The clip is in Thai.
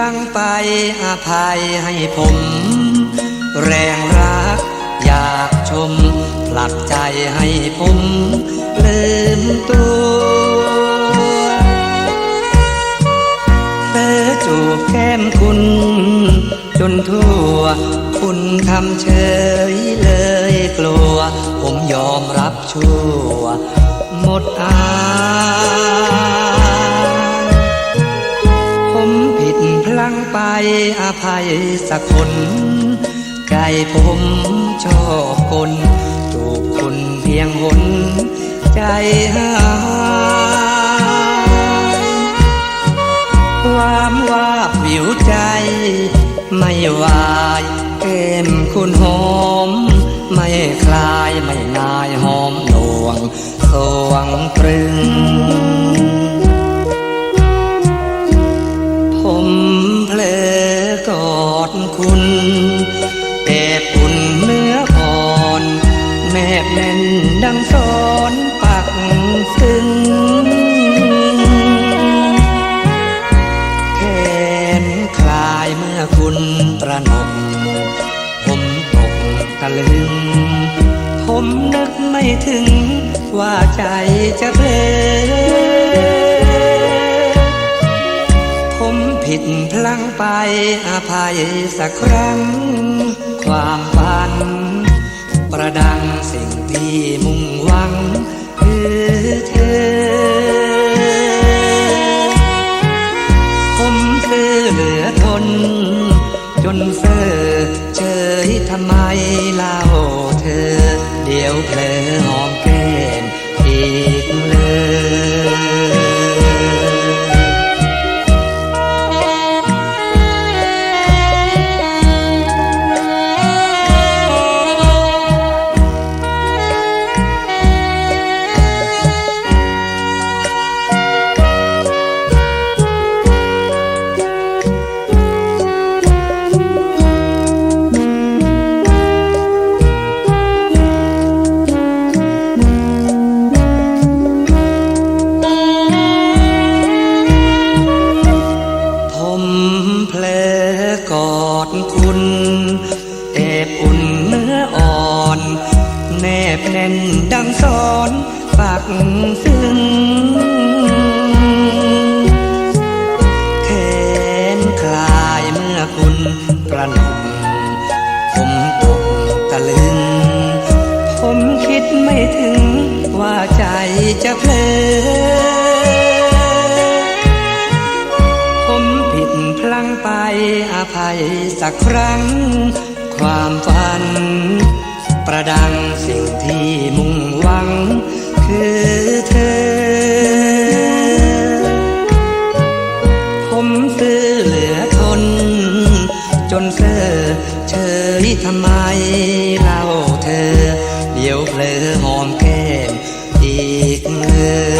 ลังไปอภัยให้ผม แรงรักอยากชม ผลักใจให้ผม ลืมตัวเธอจูบแก้มคุณ จนทั่ว คุณทำเฉยเลยกลัว ผมยอมรับชั่ว หมดอา ดพลั้งไปอภัยสักคนใจผมชอบคนถูกคุณเพียงหนใจหายความว่าบวิวใจ ไม่วายเกมคุณหอม ไม่คลายไม่นายหอมหน่วงสวงตรึง แอบอุ่นเนื้ออ่อนแนบแน่นดังสอนปักซึ้งแขนคลายเมื่อคุณตระหนกผมตกตะลึง ผมนึกไม่ถึงว่าใจจะเพลอ ไปอภัยสักครั้ง ความฝัน ประดังสิ่งที่มุ่งหวัง คือเธอ ผมคือเหลือทน จนเซ่อเฉยทำไมเล่าเธอ เดี๋ยวเพลอหอมแก้มอีกเลย แน่นดังสอนปักซึ้งแขนคลายเมื่อคุณกระหนมผมตกตะลึง ผมคิดไม่ถึงว่าใจจะเพลอผมผิดพลังไปอภัยสักครั้ง ความฝัน ประดังสิ่งที่มุ่งหวังคือเธอ ผมซื้อเหลือทน จนเธอเฉยทำไมเราเธอ เดี๋ยวเพลอหอมแก้มอีกเธอ